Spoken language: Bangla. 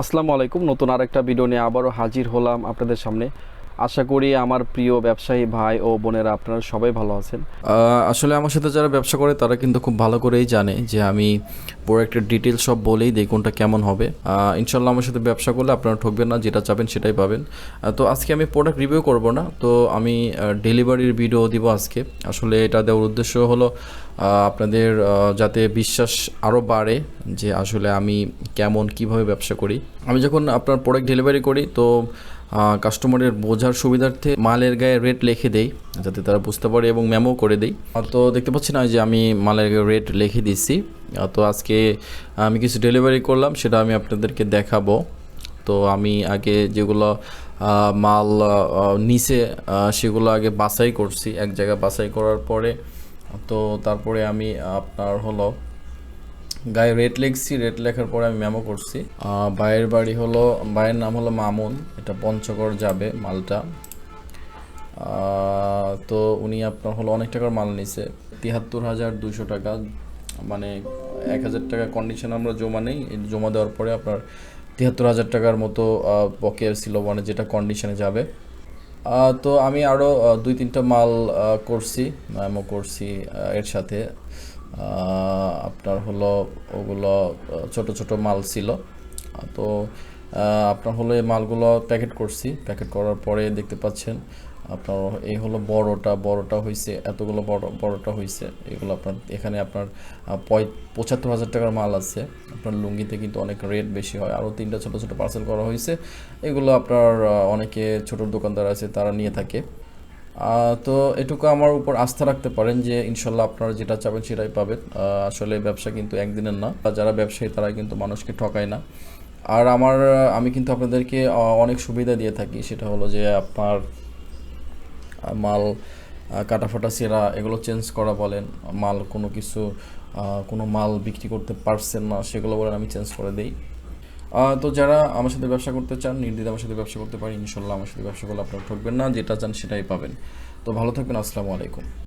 আসসালামু আলাইকুম। নতুন আরেকটা ভিডিও নিয়ে আবারও হাজির হলাম আপনাদের সামনে। আশা করি আমার প্রিয় ব্যবসায়ী ভাই ও বোনেরা আপনারা সবাই ভালো আছেন। আসলে আমার সাথে যারা ব্যবসা করে, তারা কিন্তু খুব ভালো করেই জানে যে আমি প্রোডাক্টের ডিটেলস সব বলেই দিই কোনটা কেমন হবে। ইনশাল্লাহ আমার সাথে ব্যবসা করলে আপনারা ঠকবেন না, যেটা চাবেন সেটাই পাবেন। তো আজকে আমি প্রোডাক্ট রিভিউ করব না, তো আমি ডেলিভারির ভিডিও দিব আজকে। আসলে এটা দেওয়ার উদ্দেশ্য হলো আপনাদের যাতে বিশ্বাস আরও বাড়ে যে আসলে আমি কেমন, কীভাবে ব্যবসা করি। আমি যখন আপনার প্রোডাক্ট ডেলিভারি করি, তো কাস্টমারের বোঝার সুবিধার্থে মালের গায়ে রেট লিখে দেই, যাতে তারা বুঝতে পারে এবং মেমো করে দেই। তো দেখতে পাচ্ছি না যে আমি মালের গায়ে রেট লিখে দিচ্ছি তো আজকে আমি কিছু ডেলিভারি করলাম, সেটা আমি আপনাদেরকে দেখাবো। তো আমি আগে যেগুলো মাল নিচে সেগুলো আগে বাছাই করছি। এক জায়গায় বাছাই করার পরে তো তারপরে আমি আপনার হলো গায়ে রেট লিখছি রেট লেখার পরে আমি মেমো করছি। আহ, ভাইয়ের বাড়ি হলো ভাইয়ের নাম হলো মামুন এটা পঞ্চগড় যাবে মালটা। তো উনি আপনার হলো অনেক টাকার মাল নিছে তিয়াত্তর হাজার দুশো টাকা। মানে এক হাজার টাকা কন্ডিশন আমরা জমা নেই জমা দেওয়ার পরে আপনার তিয়াত্তর হাজার টাকার মতো বকেয়া ছিল মানে যেটা কন্ডিশনে যাবে। তো আমি আরও দুই তিনটা মাল করছি ম্যামও করছি এর সাথে। আপনার হলো ওগুলো ছোট ছোট মাল ছিল। তো আপনার হলো এই মালগুলো প্যাকেট করছি। প্যাকেট করার পরে দেখতে পাচ্ছেন আপনার এই হলো বড়টা বড়টা হয়েছে এতগুলো বড়, বড়টা হয়েছে এগুলো আপনার, এখানে আপনার পঁচাত্তর হাজার টাকার মাল আছে। আপনার লুঙ্গিতে কিন্তু অনেক রেট বেশি হয়। আরও তিনটা ছোটো ছোটো পার্সেল করা হয়েছে এগুলো আপনার অনেকে ছোট দোকানদার আছে, তারা নিয়ে থাকে। তো এটুকু আমার উপর আস্থা রাখতে পারেন যে, ইনশাল্লাহ আপনারা যেটা চাবেন সেটাই পাবেন। আসলে ব্যবসা কিন্তু একদিনের না। যারা ব্যবসায়ী, তারা কিন্তু মানুষকে ঠকায় না। আর আমার, আমি কিন্তু আপনাদেরকে অনেক সুবিধা দিয়ে থাকি। সেটা হলো যে, আপনার মাল কাটাফাটা, সেরা, এগুলো চেঞ্জ করা বলেন, মাল কোনো কিছু কোনো মাল বিক্রি করতে পারছেন না, সেগুলো বলেন, আমি চেঞ্জ করে দিই। তো যারা আমার সাথে ব্যবসা করতে চান নির্দিত আমার সাথে ব্যবসা করতে পারেন, ইনশাল্লাহ আমার সাথে ব্যবসা করলে আপনারা ঠকবেন না, যেটা চান সেটাই পাবেন। তো ভালো থাকবেন, আসসালামু আলাইকুম।